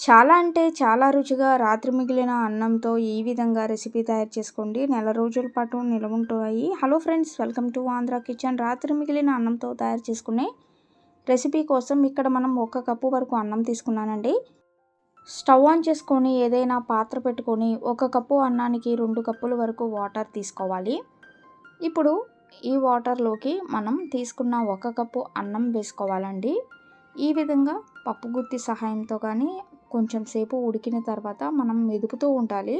చాలా అంటే చాలా రుచిగా రాత్రి మిగిలిన అన్నంతో ఈ విధంగా రెసిపీ తయారు చేసుకోండి. నెల రోజుల పాటు నిల్వ ఉంటాయి hello friends welcome to Andhra kitchen. రాత్రి మిగిలిన అన్నంతో తయారు చేసుకునే రెసిపీ కోసం ఇక్కడ మనం ఒక కప్పు వరకు అన్నం తీసుకున్నానండి. స్టవ్ ఆన్ చేసుకొని ఏదైనా పాత్ర పెట్టుకొని ఒక కప్పు అన్నానికి రెండు కప్పుల వరకు వాటర్ తీసుకోవాలి. ఇప్పుడు ఈ వాటర్లోకి మనం తీసుకున్న ఒక కప్పు అన్నం వేసుకోవాలండి. ఈ విధంగా పప్పు గుత్తి సహాయంతో కానీ కొంచెం సేపు ఉడికిన తర్వాత మనం మెదుపుతూ ఉండాలి.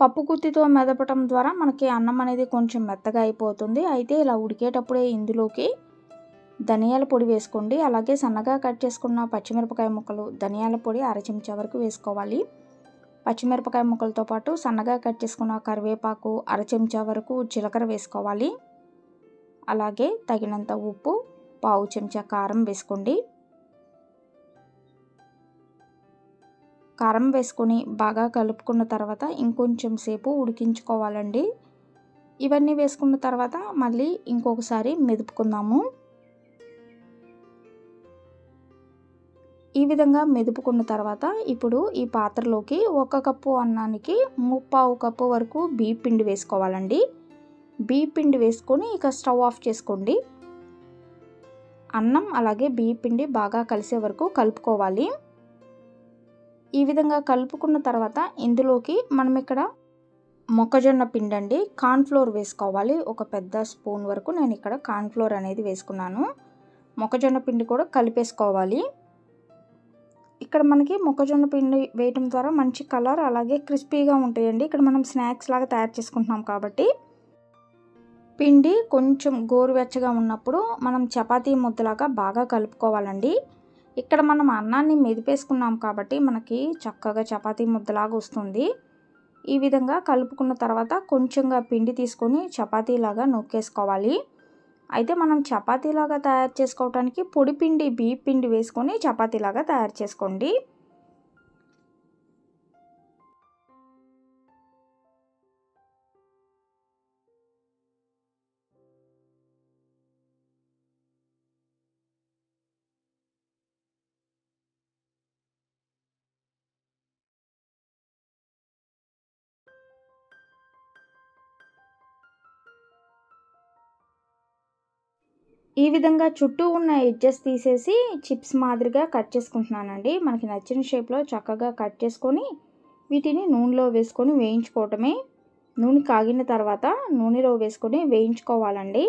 పప్పు గుత్తితో మెదపటం ద్వారా మనకి అన్నం అనేది కొంచెం మెత్తగా అయిపోతుంది. అయితే ఇలా ఉడికేటప్పుడే ఇందులోకి ధనియాల పొడి వేసుకోండి. అలాగే సన్నగా కట్ చేసుకున్న పచ్చిమిరపకాయ ముక్కలు ధనియాల పొడి అర చెంచా వరకు వేసుకోవాలి. పచ్చిమిరపకాయ ముక్కలతో పాటు సన్నగా కట్ చేసుకున్న కరివేపాకు అర చెంచా వరకు జీలకర్ర వేసుకోవాలి. అలాగే తగినంత ఉప్పు పావు చెంచా కారం వేసుకోండి. కారం వేసుకొని బాగా కలుపుకున్న తర్వాత ఇంకొంచెం సేపు ఉడికించుకోవాలండి. ఇవన్నీ వేసుకున్న తర్వాత మళ్ళీ ఇంకొకసారి మెదుపుకుందాము. ఈ విధంగా మెదుపుకున్న తర్వాత ఇప్పుడు ఈ పాత్రలోకి ఒక కప్పు అన్నానికి ముప్పావు కప్పు వరకు బీ పిండి వేసుకోవాలండి. బీ పిండి వేసుకొని ఇక స్టవ్ ఆఫ్ చేసుకోండి. అన్నం అలాగే బీ పిండి బాగా కలిసే వరకు కలుపుకోవాలి. ఈ విధంగా కలుపుకున్న తర్వాత ఇందులోకి మనం ఇక్కడ మొక్కజొన్న పిండి అండి కార్న్ఫ్లోర్ వేసుకోవాలి. ఒక పెద్ద స్పూన్ వరకు నేను ఇక్కడ కార్న్ఫ్లోర్ అనేది వేసుకున్నాను. మొక్కజొన్న పిండి కూడా కలిపేసుకోవాలి. ఇక్కడ మనకి మొక్కజొన్న పిండి వేయటం ద్వారా మంచి కలర్ అలాగే క్రిస్పీగా ఉంటాయండి. ఇక్కడ మనం స్నాక్స్ లాగా తయారు చేసుకుంటున్నాం కాబట్టి. పిండి కొంచెం గోరువెచ్చగా ఉన్నప్పుడు మనం చపాతీ ముద్దలాగా బాగా కలుపుకోవాలండి. ఇక్కడ మనం అన్నాన్ని మెదిపేసుకున్నాం కాబట్టి మనకి చక్కగా చపాతీ ముద్దలాగా వస్తుంది. ఈ విధంగా కలుపుకున్న తర్వాత కొంచెంగా పిండి తీసుకొని చపాతీలాగా నొక్కేసుకోవాలి. అయితే మనం చపాతీలాగా తయారు చేసుకోవడానికి పొడి పిండి బియ్య పిండి వేసుకొని చపాతీలాగా తయారు చేసుకోండి. ఈ విధంగా చుట్టూ ఉన్న ఎడ్జెస్ తీసేసి చిప్స్ మాదిరిగా కట్ చేసుకుంటున్నానండి. మనకి నచ్చిన షేప్లో చక్కగా కట్ చేసుకొని వీటిని నూనెలో వేసుకొని వేయించుకోవటమే. నూనె కాగిన తర్వాత నూనెలో వేసుకొని వేయించుకోవాలండి.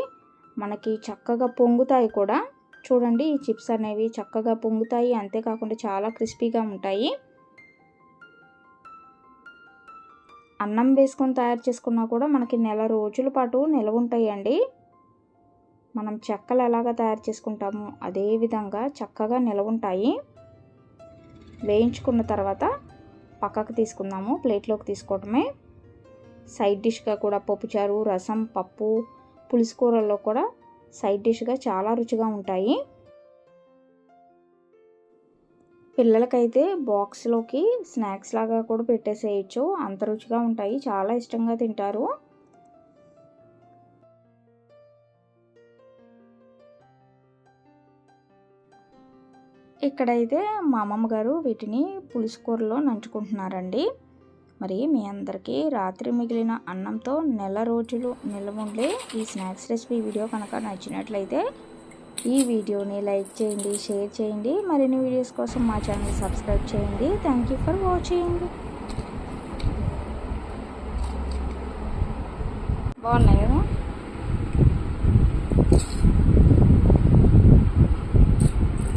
మనకి చక్కగా పొంగుతాయి కూడా. చూడండి ఈ చిప్స్ అనేవి చక్కగా పొంగుతాయి. అంతేకాకుండా చాలా క్రిస్పీగా ఉంటాయి. అన్నం వేసుకొని తయారు చేసుకున్నా కూడా మనకి నెల రోజుల పాటు నిలవ ఉంటాయండి. మనం చెక్కలు ఎలాగ తయారు చేసుకుంటామో అదే విధంగా చక్కగా నిలవుంటాయి వేయించుకున్న తర్వాత పక్కకు తీసుకుందాము ప్లేట్లోకి తీసుకోవటమే. సైడ్ డిష్గా కూడా పప్పుచారు రసం పప్పు పులుసు కూరల్లో కూడా సైడ్ డిష్గా చాలా రుచిగా ఉంటాయి. పిల్లలకైతే బాక్స్లోకి స్నాక్స్ లాగా కూడా పెట్టేసేయచ్చు. అంత రుచిగా ఉంటాయి. చాలా ఇష్టంగా తింటారు. ఇక్కడైతే మా అమ్మమ్మ గారు వీటిని పులుసుకూరలో నంచుకుంటున్నారండి. మరి మీ అందరికీ రాత్రి మిగిలిన అన్నంతో నెల రోజులు నిల్వ ఉండే ఈ స్నాక్స్ రెసిపీ వీడియో కనుక నచ్చినట్లయితే ఈ వీడియోని లైక్ చేయండి షేర్ చేయండి మరిన్ని వీడియోస్ కోసం మా ఛానల్ సబ్స్క్రైబ్ చేయండి. థ్యాంక్ యూ ఫర్ వాచింగ్ బాగున్నాయి? కదా